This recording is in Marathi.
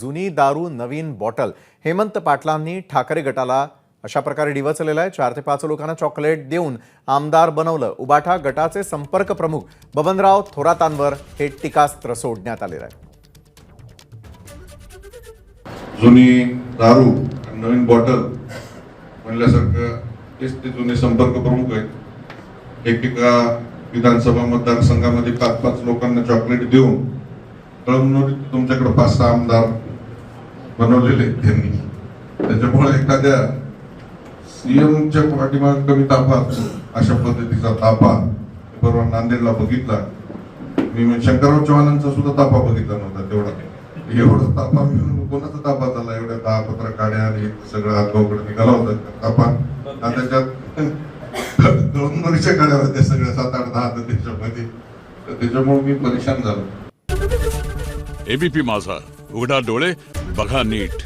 जुनी दारू नवीन बॉटल हेमंत पाटलांनी ठाकरे गटाला अशा प्रकारे डिवचलेला आहे. चार ते पाच लोकांना चॉकलेट देऊन आमदार बनवलं. उबाठा गटाचे संपर्क प्रमुख बबनराव थोरातांवर हे टीकास्त्र सोडण्यात आलेलं आहे. जुनी दारू नवीन बॉटल म्हणल्यासारखं तेच ते जुने संपर्क प्रमुख आहेत. एकेका विधानसभा मतदारसंघामध्ये पाच पाच लोकांना चॉकलेट देऊन कळमनुरीत तुमच्याकडे पाच सहा आमदार बनवलेले आहेत त्यांनी त्याच्यामुळे एखाद्या सीएमच्या पाठीमाग कमी ताफा असतो अशा पद्धतीचा ताफा परवा नांदेडला बघितला. मी म्हणजे शंकरराव चव्हाणांचा सुद्धा ताफा बघितला नव्हता तेवढा. एवढा ताफा मिळून कोणाचा ताफा झाला? एवढ्या दहा पत्र काड्या आणि सगळं हातगावकडे निघाला होता ताफा आणि त्याच्यात दोन वर्ष काढ्या होत्या सगळ्या सात आठ दहा तर त्याच्यामध्ये. तर त्याच्यामुळे मी परेशान झालो. एबीपी माझा. उघडा डोळे बघा नीट.